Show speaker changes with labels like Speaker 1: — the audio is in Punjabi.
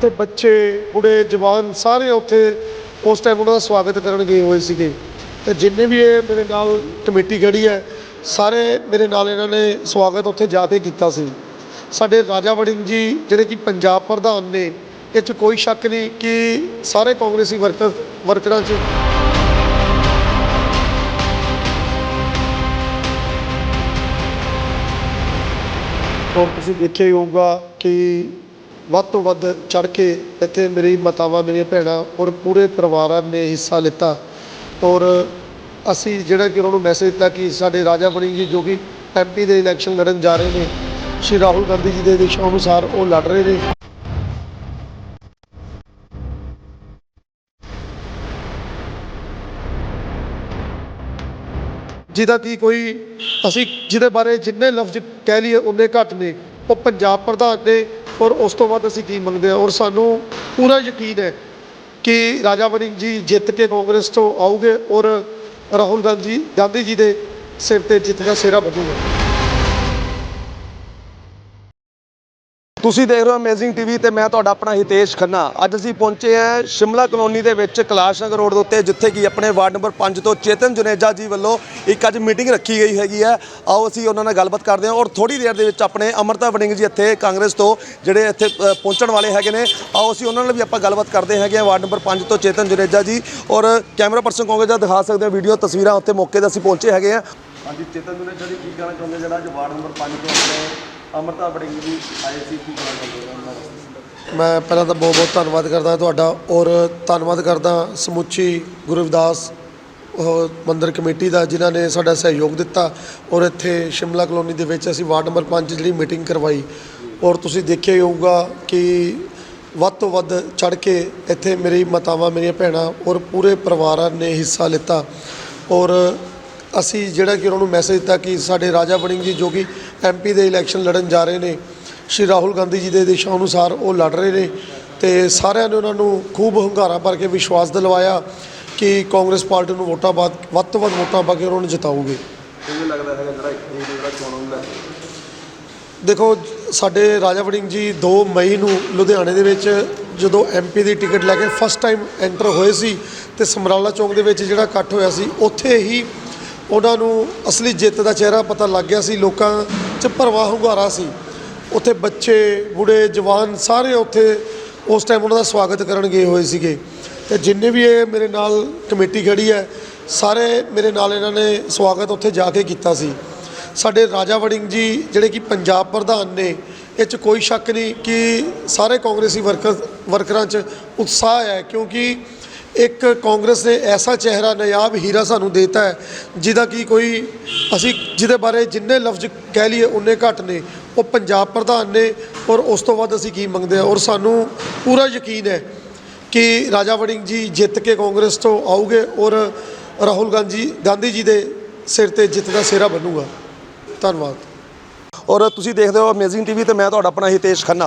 Speaker 1: ਉੱਥੇ ਬੱਚੇ ਬੁੜੇ ਜਵਾਨ ਸਾਰੇ ਉੱਥੇ ਉਸ ਟਾਈਮ ਉਹਨਾਂ ਦਾ ਸਵਾਗਤ ਕਰਨ ਗਏ ਹੋਏ ਸੀਗੇ। ਅਤੇ ਜਿੰਨੇ ਵੀ ਇਹ ਮੇਰੇ ਨਾਲ ਕਮੇਟੀ ਖੜ੍ਹੀ ਹੈ, ਸਾਰੇ ਮੇਰੇ ਨਾਲ ਇਹਨਾਂ ਨੇ ਸਵਾਗਤ ਉੱਥੇ ਜਾ ਕੇ ਕੀਤਾ ਸੀ। ਸਾਡੇ ਰਾਜਾ ਵੜਿੰਗ ਜੀ, ਜਿਹੜੇ ਕਿ ਪੰਜਾਬ ਪ੍ਰਧਾਨ ਨੇ, ਇਹ 'ਚ ਕੋਈ ਸ਼ੱਕ ਨਹੀਂ ਕਿ ਸਾਰੇ ਕਾਂਗਰਸੀ ਵਰਕਰ, ਵਰਕਰਾਂ 'ਚ ਔਰ ਤੁਸੀਂ ਦੇਖਿਆ ਹੀ ਹੋਊਗਾ ਕਿ ਵੱਧ ਤੋਂ ਵੱਧ ਚੜ੍ਹ ਕੇ ਇੱਥੇ ਮੇਰੀ ਮਾਤਾਵਾਂ, ਮੇਰੀਆਂ ਭੈਣਾਂ ਔਰ ਪੂਰੇ ਪਰਿਵਾਰਾਂ ਨੇ ਹਿੱਸਾ ਲਿੱਤਾ। ਔਰ ਅਸੀਂ ਜਿਹੜਾ ਕਿ ਉਹਨਾਂ ਨੂੰ ਮੈਸੇਜ ਦਿੱਤਾ ਕਿ ਸਾਡੇ ਰਾਜਾ ਵੜਿੰਗ ਜੀ, ਜੋ ਕਿ ਐਮਪੀ ਦੇ ਇਲੈਕਸ਼ਨ ਲੜਨ ਜਾ ਰਹੇ ਨੇ, ਸ਼੍ਰੀ ਰਾਹੁਲ ਗਾਂਧੀ ਜੀ ਦੇ ਦਿਸ਼ਾ ਅਨੁਸਾਰ ਉਹ ਲੜ ਰਹੇ ਨੇ। ਜਿਹਦਾ ਕਿ ਕੋਈ, ਅਸੀਂ ਜਿਹਦੇ ਬਾਰੇ ਜਿੰਨੇ ਲਫ਼ਜ਼ ਕਹਿ ਲਈਏ ਉਨੇ ਘੱਟ ਨੇ। ਉਹ ਪੰਜਾਬ ਪ੍ਰਧਾਨ ਨੇ ਔਰ ਉਸ ਤੋਂ ਬਾਅਦ ਅਸੀਂ ਕੀ ਮੰਗਦੇ ਹਾਂ? ਔਰ ਸਾਨੂੰ ਪੂਰਾ ਯਕੀਨ ਹੈ ਕਿ ਰਾਜਾ ਵੜਿੰਗ ਜੀ ਜਿੱਤ ਕੇ ਕਾਂਗਰਸ ਤੋਂ ਆਉਗੇ ਔਰ ਰਾਹੁਲ ਗਾਂਧੀ ਗਾਂਧੀ ਜੀ ਦੇ ਸਿਰ ਤੇ ਜਿੱਤ ਦਾ ਸਿਹਰਾ ਵਧੂਗਾ
Speaker 2: ਤੁਸੀਂ ਦੇਖ ਰਹੇ ਹੋ ਅਮੇਜ਼ਿੰਗ ਟੀਵੀ ਤੇ ਮੈਂ ਤੁਹਾਡਾ ਆਪਣਾ ਹਿਤੇਸ਼ ਖੰਨਾ। ਅੱਜ ਅਸੀਂ ਪਹੁੰਚੇ ਹਾਂ ਸ਼ਿਮਲਾ ਕਲੋਨੀ ਦੇ ਵਿੱਚ ਕੈਲਾਸ਼ ਨਗਰ ਰੋਡ ਦੇ ਉੱਤੇ, ਜਿੱਥੇ ਕਿ ਆਪਣੇ ਵਾਰਡ ਨੰਬਰ 5 ਤੋਂ ਚੇਤਨ ਜੁਨੇਜਾ ਜੀ ਵੱਲੋਂ ਇੱਕ ਅੱਜ ਮੀਟਿੰਗ ਰੱਖੀ ਗਈ ਹੈਗੀ ਹੈ। ਆਓ ਅਸੀਂ ਉਹਨਾਂ ਨਾਲ ਗੱਲਬਾਤ ਕਰਦੇ ਹਾਂ ਔਰ ਥੋੜੀ ਦੇਰ ਦੇ ਵਿੱਚ ਆਪਣੇ ਅਮਰਤਾ ਵੜਿੰਗ ਜੀ ਇੱਥੇ ਕਾਂਗਰਸ ਤੋਂ ਜਿਹੜੇ ਇੱਥੇ ਪਹੁੰਚਣ ਵਾਲੇ ਹੈਗੇ ਨੇ। ਆਓ ਅਸੀਂ ਉਹਨਾਂ ਨਾਲ ਵੀ ਆਪਾਂ ਗੱਲਬਾਤ ਕਰਦੇ ਹੈਗੇ ਹਾਂ ਵਾਰਡ ਨੰਬਰ 5 ਤੋਂ ਚੇਤਨ ਜੁਨੇਜਾ ਜੀ। ਔਰ ਕੈਮਰਾ ਪਰਸਨ ਕਹੋਗੇ ਜਾਂ ਦਿਖਾ ਸਕਦੇ ਹੋ ਵੀਡੀਓ, ਤਸਵੀਰਾਂ ਉੱਤੇ ਮੌਕੇ ਤੇ ਅਸੀਂ ਪਹੁੰਚੇ ਹੈਗੇ ਹਾਂ। ਹਾਂਜੀ, ਚੇਤਨ ਜੁਨੇਜਾ ਜੀ, ਕੀ ਕਹਿਣਾ ਚਾਹੁੰਦੇ ਜਿਹੜਾ ਅੱਜ ਵਾਰਡ ਨੰਬਰ 5 ਤੋਂ ਆਪਣੇ ਅਮਰਤਾ ਵੜਿੰਗ ਜੀ ਆਏ ਸੀ ਕੀ ਕਹਿਣਾ ਚਾਹੁੰਦੇ ਉਹਨਾਂ ਵਾਸਤੇ
Speaker 1: ਮੈਂ ਪਹਿਲਾਂ ਤਾਂ ਬਹੁਤ ਬਹੁਤ ਧੰਨਵਾਦ ਕਰਦਾ ਤੁਹਾਡਾ ਔਰ ਧੰਨਵਾਦ ਕਰਦਾ ਸਮੁੱਚੀ ਗੁਰੂ ਰਵਿਦਾਸ ਮੰਦਰ ਕਮੇਟੀ ਦਾ ਜਿਨ੍ਹਾਂ ਨੇ ਸਾਡਾ ਸਹਿਯੋਗ ਦਿੱਤਾ ਔਰ ਇੱਥੇ ਸ਼ਿਮਲਾ ਕਲੋਨੀ ਦੇ ਵਿੱਚ ਅਸੀਂ ਵਾਰਡ ਨੰਬਰ 5 ਜਿਹੜੀ ਮੀਟਿੰਗ ਕਰਵਾਈ। ਔਰ ਤੁਸੀਂ ਦੇਖਿਆ ਹੀ ਹੋਊਗਾ ਕਿ ਵੱਧ ਤੋਂ ਵੱਧ ਚੜ ਕੇ ਇੱਥੇ ਮੇਰੀ ਮਾਤਾਵਾਂ, ਮੇਰੀਆਂ ਭੈਣਾਂ ਔਰ ਪੂਰੇ ਪਰਿਵਾਰਾਂ ਨੇ ਹਿੱਸਾ ਲਿੱਤਾ। ਔਰ ਅਸੀਂ ਜਿਹੜਾ ਕਿ ਉਹਨਾਂ ਨੂੰ ਮੈਸੇਜ ਦਿੱਤਾ ਕਿ ਸਾਡੇ ਰਾਜਾ ਵੜਿੰਗ ਜੀ ਜੋ ਕਿ ਐਮਪੀ ਦੇ ਇਲੈਕਸ਼ਨ ਲੜਨ ਜਾ ਰਹੇ ਨੇ ਸ਼੍ਰੀ ਰਾਹੁਲ ਗਾਂਧੀ ਜੀ ਦੇ ਦਿਸ਼ਾ ਅਨੁਸਾਰ ਉਹ ਲੜ ਰਹੇ ਨੇ ਤੇ ਸਾਰਿਆਂ ਨੇ ਉਹਨਾਂ ਨੂੰ ਖੂਬ ਹੰਗਾਰਾ ਭਰ ਕੇ ਵਿਸ਼ਵਾਸ ਦਿਲਵਾਇਆ ਕਿ ਕਾਂਗਰਸ ਪਾਰਟੀ ਨੂੰ ਵੋਟਾਂ ਬਾਅਦ ਵੱਧ ਤੋਂ ਵੱਧ ਵੋਟਾਂ ਪਾ ਕੇ ਉਹਨਾਂ ਨੂੰ
Speaker 2: ਕਿਵੇਂ ਲੱਗਦਾ ਹੈਗਾ ਜਿਹੜਾ ਜਿਹੜਾ ਚੋਣਾਂ ਕੇ
Speaker 1: ਦੇਖੋ ਸਾਡੇ ਰਾਜਾ ਵੜਿੰਗ ਜੀ 2 ਮਈ ਨੂੰ ਲੁਧਿਆਣੇ ਦੇ ਵਿੱਚ ਜਦੋਂ ਐਮਪੀ ਦੀ ਟਿਕਟ ਲੈ ਕੇ ਫਸਟ ਟਾਈਮ ਐਂਟਰ ਹੋਏ ਸੀ ਤੇ ਸਮਰਾਲਾ ਚੌਂਕ ਦੇ ਵਿੱਚ ਜਿਹੜਾ ਇਕੱਠ ਹੋਇਆ ਸੀ ਉੱਥੇ ਹੀ ਉਹਨਾਂ ਨੂੰ ਅਸਲੀ ਜਿੱਤ ਦਾ ਚਿਹਰਾ ਪਤਾ ਲੱਗ ਗਿਆ ਸੀ, ਲੋਕਾਂ 'ਚ ਭਰਵਾ ਹੁੰਗਾਰਾ ਸੀ। ਉੱਥੇ ਬੱਚੇ ਬੁੜੇ ਜਵਾਨ ਸਾਰੇ ਉੱਥੇ ਉਸ ਟਾਈਮ ਉਹਨਾਂ ਦਾ ਸਵਾਗਤ ਕਰਨ ਗਏ ਹੋਏ ਸੀਗੇ। ਤੇ ਜਿੰਨੇ ਵੀ ਇਹ ਮੇਰੇ ਨਾਲ ਕਮੇਟੀ ਖੜੀ ਹੈ, ਸਾਰੇ ਮੇਰੇ ਨਾਲ ਇਹਨਾਂ ਨੇ ਸਵਾਗਤ ਉੱਥੇ ਜਾ ਕੇ ਕੀਤਾ ਸੀ। ਸਾਡੇ ਰਾਜਾ ਵੜਿੰਗ ਜੀ, ਜਿਹੜੇ ਕਿ ਪੰਜਾਬ ਪ੍ਰਧਾਨ ਨੇ, ਇਹ 'ਚ ਕੋਈ ਸ਼ੱਕ ਨਹੀਂ ਕਿ ਸਾਰੇ ਕਾਂਗਰਸੀ ਵਰਕਰ, ਵਰਕਰਾਂ 'ਚ ਉਤਸ਼ਾਹ ਹੈ, ਕਿਉਂਕਿ ਇੱਕ ਕਾਂਗਰਸ ਨੇ ਐਸਾ ਚਿਹਰਾ ਨਾਯਾਬ ਹੀਰਾ ਸਾਨੂੰ ਦੇਤਾ ਹੈ, ਜਿਹਦਾ ਕਿ ਕੋਈ, ਅਸੀਂ ਜਿਹਦੇ ਬਾਰੇ ਜਿੰਨੇ ਲਫ਼ਜ਼ ਕਹਿ ਲਈਏ ਉਨੇ ਘੱਟ ਨੇ। ਉਹ ਪੰਜਾਬ ਪ੍ਰਧਾਨ ਨੇ ਔਰ ਉਸ ਤੋਂ ਬਾਅਦ ਅਸੀਂ ਕੀ ਮੰਗਦੇ ਹਾਂ? ਔਰ ਸਾਨੂੰ ਪੂਰਾ ਯਕੀਨ ਹੈ ਕਿ ਰਾਜਾ ਵੜਿੰਗ ਜੀ ਜਿੱਤ ਕੇ ਕਾਂਗਰਸ ਤੋਂ ਆਉਗੇ ਔਰ ਰਾਹੁਲ ਗਾਂਧੀ ਗਾਂਧੀ ਜੀ ਦੇ ਸਿਰ ਤੇ ਜਿੱਤ ਦਾ ਸਿਹਰਾ ਬਣੂਗਾ। ਧੰਨਵਾਦ।
Speaker 2: ਔਰ ਤੁਸੀਂ ਦੇਖਦੇ ਹੋ ਅਮੇਜ਼ਿੰਗ ਟੀਵੀ ਤੇ ਮੈਂ ਤੁਹਾਡਾ ਆਪਣਾ ਹਿਤੇਸ਼ ਖੰਨਾ।